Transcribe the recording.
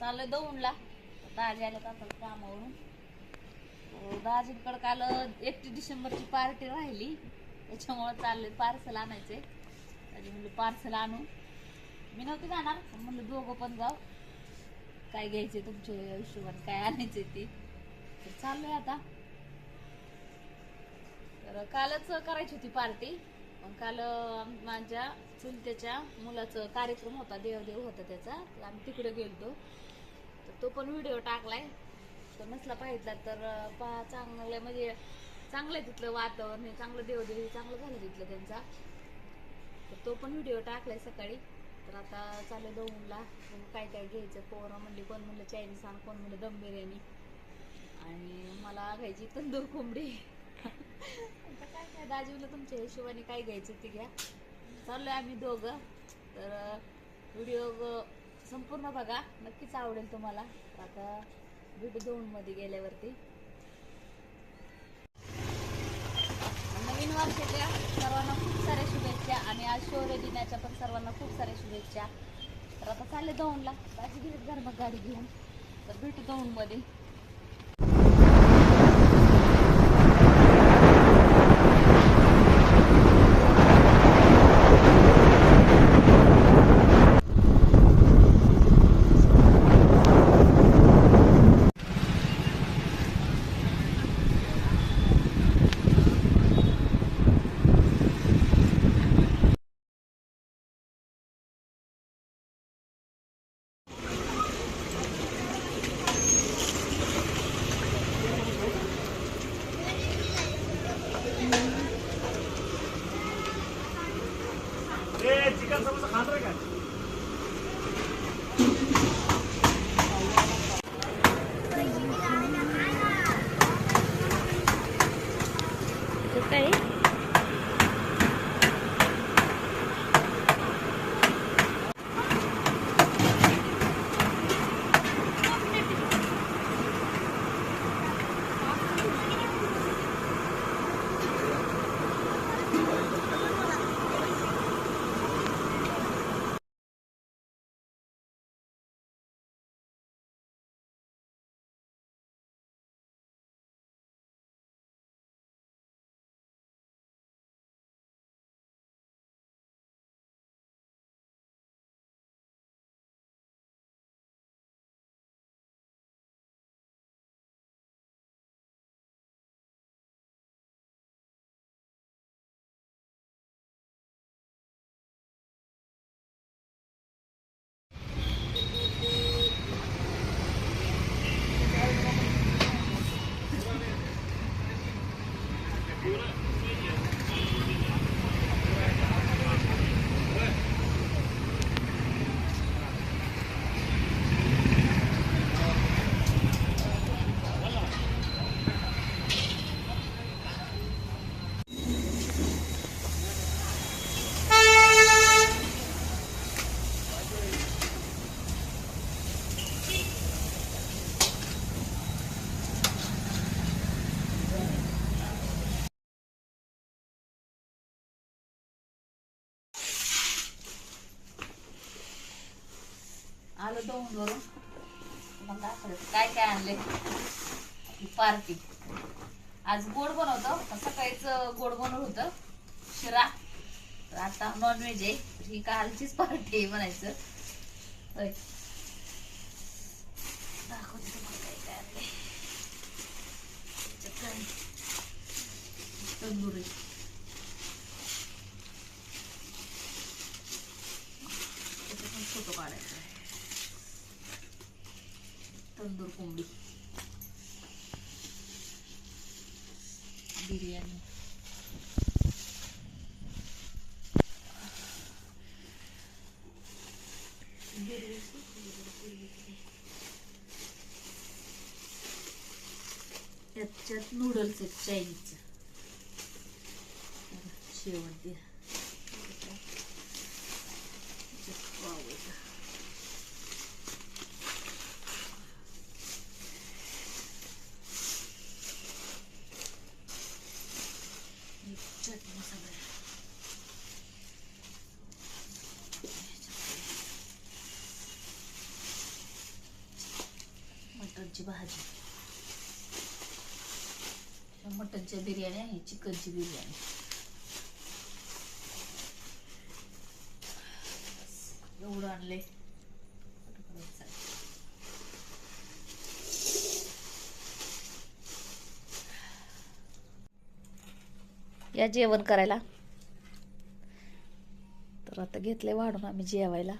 चाललोय दौंडला. दाजी आल्या आता कामावरून. अं, दाजींकडे काल एकतीस डिसेंबरची पार्टी राहिली. त्याच्यामुळं चाललंय पार्सल आणायचे दाजी म्हणलं पार्सल आणू. मी नव्हती जाणार म्हणलं दोघं पण जाऊ. काय घ्यायचे तुमच्या हिशोबाने काय आणायचे ते. तर चाललोय आता. तर कालच करायची होती पार्टी. पण काल माझ्या चुलत्याच्या मुलाचं कार्यक्रम होता देवदेव होता त्याचा. तर आम्ही तिकडे गेलतो. तो पण व्हिडिओ टाकलाय. तो नसला पाहिजे तर पा पहा चांगलं म्हणजे चांगलं आहे तिथलं वातावरण हे चांगलं देवदेव चांगलं झालं तिथलं त्यांचा. तर तो पण व्हिडिओ टाकलाय सकाळी. तर आता चालू दोनला काय काय घ्यायचं? पोरं म्हणली कोण म्हणलं चायनीज आण कोण म्हणलं दम बिर्याणी आणि मला घ्यायची तंदूर कोंबडी. आता काय काय दाजी तुमच्या हिशोबाने काय घ्यायचं ते घ्या. चाललोय आम्ही दोघं. तर व्हिडिओ संपूर्ण बघा. नक्कीच आवडेल तुम्हाला. आता आता दोन मध्ये गेल्यावरती. नवीन वर्षाच्या सर्वांना खूप साऱ्या शुभेच्छा आणि आज शौर्य दिनाच्या पण सर्वांना खूप साऱ्या शुभेच्छा. तर आता चालले दौंडला अशी गेले घर मग गाडी घेऊन. तर भेटू दौंडमध्ये Good. आलो दोन वरून. मग दाखवलं काय काय आणले पार्टी. आज गोड बनवतो. सकाळीच गोड बनवलं होतं. शिरा. तर आता नॉनव्हेज आहे. ही कालचीच पार्टी आहे म्हणायचं. दाखवते तुम्हाला काय काय आणले तंदुरी. त्याचा पण फोटो काढायचा आहे. तंदूर कोंबडी. बिर्याणी. त्याच्यात नूडल्स आहेत चायनीजचं. शेवट द्या त्याच्यात पाव आहे. चटणी सगळ्या मटणची भाजी. ह्या मटणच्या बिर्याणी आहे चिकनची बिर्याणी. एवढं आणले या जेवण करायला. तर आता घेतले वाढून आम्ही जेवायला.